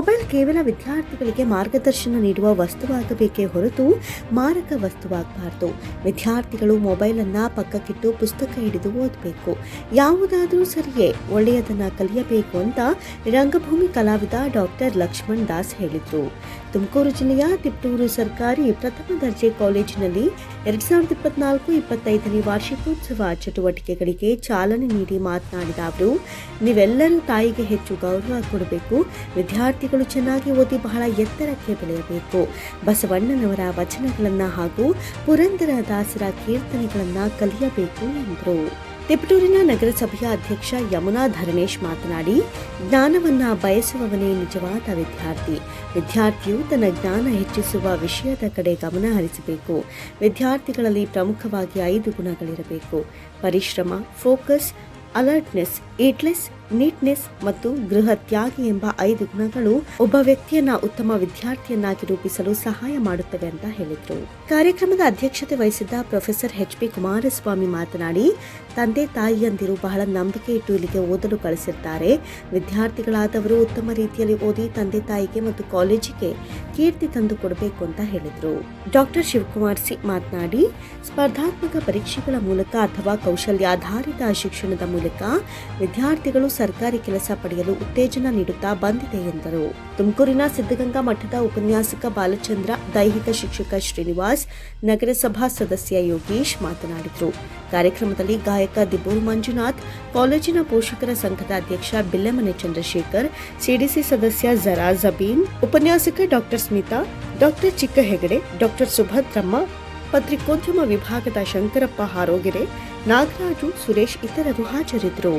Mobile ಕೇವಲ ವಿದ್ಯಾರ್ಥಿಗಳಿಗೆ ಮಾರ್ಗದರ್ಶನ ನೀಡುವ ವಸ್ತುವಾಗಬೇಕೇ ಹೊರತು ಮಾರಕ ವಸ್ತುವಾಗಬಾರ್ದು. ವಿದ್ಯಾರ್ಥಿಗಳು ಮೊಬೈಲನ್ನು ಪಕ್ಕಕ್ಕಿಟ್ಟು ಪುಸ್ತಕ ಹಿಡಿದು ಓದಬೇಕು. ಯಾವುದಾದರೂ ಸರಿಯೇ ಒಳ್ಳೆಯದನ್ನು ಕಲಿಯಬೇಕು ಅಂತ ರಂಗಭೂಮಿ ಕಲಾವಿದ ಡಾಕ್ಟರ್ ಲಕ್ಷ್ಮಣ್ ದಾಸ್ ಹೇಳಿದರು. ತುಮಕೂರು ಜಿಲ್ಲೆಯ ತಿಪ್ಟೂರು ಸರ್ಕಾರಿ ಪ್ರಥಮ ದರ್ಜೆ ಕಾಲೇಜಿನಲ್ಲಿ ಎರಡ್ ಸಾವಿರದ ಇಪ್ಪತ್ನಾಲ್ಕು ಇಪ್ಪತ್ತೈದನೇ ವಾರ್ಷಿಕೋತ್ಸವ ಚಟುವಟಿಕೆಗಳಿಗೆ ಚಾಲನೆ ನೀಡಿ ಮಾತನಾಡಿದ ಅವರು, ನೀವೆಲ್ಲರೂ ತಾಯಿಗೆ ಹೆಚ್ಚು ಗೌರವ ಕೊಡಬೇಕು. ವಿದ್ಯಾರ್ಥಿಗಳು ಚೆನ್ನಾಗಿ ಓದಿ ಬಹಳ ಎತ್ತರಕ್ಕೆ ಬೆಳೆಯಬೇಕು. ಬಸವಣ್ಣನವರ ವಚನಗಳನ್ನು ಹಾಗೂ ಪುರಂದರ ದಾಸರ ಕೀರ್ತನೆಗಳನ್ನು ಕಲಿಯಬೇಕು ಎಂದರು. ತಿಪಟೂರಿನ ನಗರಸಭೆಯ ಅಧ್ಯಕ್ಷ ಯಮುನಾ ಧರಣೇಶ್ ಮಾತನಾಡಿ, ಜ್ಞಾನವನ್ನ ಬಯಸುವವನೇ ನಿಜವಾದ ವಿದ್ಯಾರ್ಥಿ. ವಿದ್ಯಾರ್ಥಿಯು ತನ್ನ ಜ್ಞಾನ ಹೆಚ್ಚಿಸುವ ವಿಷಯದ ಕಡೆ ಗಮನ ಹರಿಸಬೇಕು. ವಿದ್ಯಾರ್ಥಿಗಳಲ್ಲಿ ಪ್ರಮುಖವಾಗಿ ಐದು ಗುಣಗಳಿರಬೇಕು. ಪರಿಶ್ರಮ, ಫೋಕಸ್ ಅಲರ್ಟ್ನೆಸ್ ಏಟ್ಲೆಸ್ ನೀಟ್ನೆಸ್ ಮತ್ತು ಗೃಹ ತ್ಯಾಗಿ ಎಂಬ ಐದು ಗುಣಗಳು ಒಬ್ಬ ವ್ಯಕ್ತಿಯನ್ನ ಉತ್ತಮ ವಿದ್ಯಾರ್ಥಿಯನ್ನಾಗಿ ರೂಪಿಸಲು ಸಹಾಯ ಮಾಡುತ್ತವೆ ಅಂತ ಹೇಳಿದರು. ಕಾರ್ಯಕ್ರಮದ ಅಧ್ಯಕ್ಷತೆ ವಹಿಸಿದ್ದ ಪ್ರೊಫೆಸರ್ ಎಚ್ ಪಿ ಕುಮಾರಸ್ವಾಮಿ ಮಾತನಾಡಿ, ತಂದೆ ತಾಯಿಯಂದಿರು ಬಹಳ ನಂಬಿಕೆ ಇಟ್ಟು ಇಲ್ಲಿಗೆ ಓದಲು ಕಳಿಸಿರ್ತಾರೆ. ವಿದ್ಯಾರ್ಥಿಗಳಾದವರು ಉತ್ತಮ ರೀತಿಯಲ್ಲಿ ಓದಿ ತಂದೆ ತಾಯಿಗೆ ಮತ್ತು ಕಾಲೇಜಿಗೆ ಕೀರ್ತಿ ತಂದು ಕೊಡಬೇಕು ಅಂತ ಹೇಳಿದರು. ಡಾಕ್ಟರ್ ಶಿವಕುಮಾರ್ ಸಿ ಮಾತನಾಡಿ, ಸ್ಪರ್ಧಾತ್ಮಕ ಪರೀಕ್ಷೆಗಳ ಮೂಲಕ ಅಥವಾ ಕೌಶಲ್ಯಾಧಾರಿತ ಶಿಕ್ಷಣದ ಮೂಲಕ ವಿದ್ಯಾರ್ಥಿಗಳು ಸರ್ಕಾರಿ ಕೆಲಸ ಪಡೆಯಲು ಉತ್ತೇಜನ ನೀಡುತ್ತಾ ಬಂದಿದೆ ಎಂದರು. ತುಮಕೂರಿನ ಸಿದ್ಧಗಂಗಾ ಮಠದ ಉಪನ್ಯಾಸಕ ಬಾಲಚಂದ್ರ, ದೈಹಿಕ ಶಿಕ್ಷಕ ಶ್ರೀನಿವಾಸ್, ನಗರಸಭಾ ಸದಸ್ಯ ಯೋಗೇಶ್ ಮಾತನಾಡಿದರು. ಕಾರ್ಯಕ್ರಮದಲ್ಲಿ ಗಾಯಕ ದಿಬೂರ್ ಮಂಜುನಾಥ್, ಕಾಲೇಜಿನ ಪೋಷಕರ ಸಂಘದ ಅಧ್ಯಕ್ಷ ಬಿಲ್ಲಮನೆ ಚಂದ್ರಶೇಖರ್, ಸಿಡಿಸಿ ಸದಸ್ಯ ಜರಾ ಜಬೀನ್, ಉಪನ್ಯಾಸಕ ಡಾಕ್ಟರ್ ಸ್ಮಿತಾ, ಡಾಕ್ಟರ್ ಚಿಕ್ಕ ಹೆಗಡೆ ಡಾಕ್ಟರ್ ಸುಭದ್ರಮ್ಮ, ಪತ್ರಿಕೋದ್ಯಮ ವಿಭಾಗದ ಶಂಕರಪ್ಪ ಹಾರೋಗೆರೆ, ನಾಗರಾಜು, ಸುರೇಶ್ ಇತರರು ಹಾಜರಿದ್ದರು.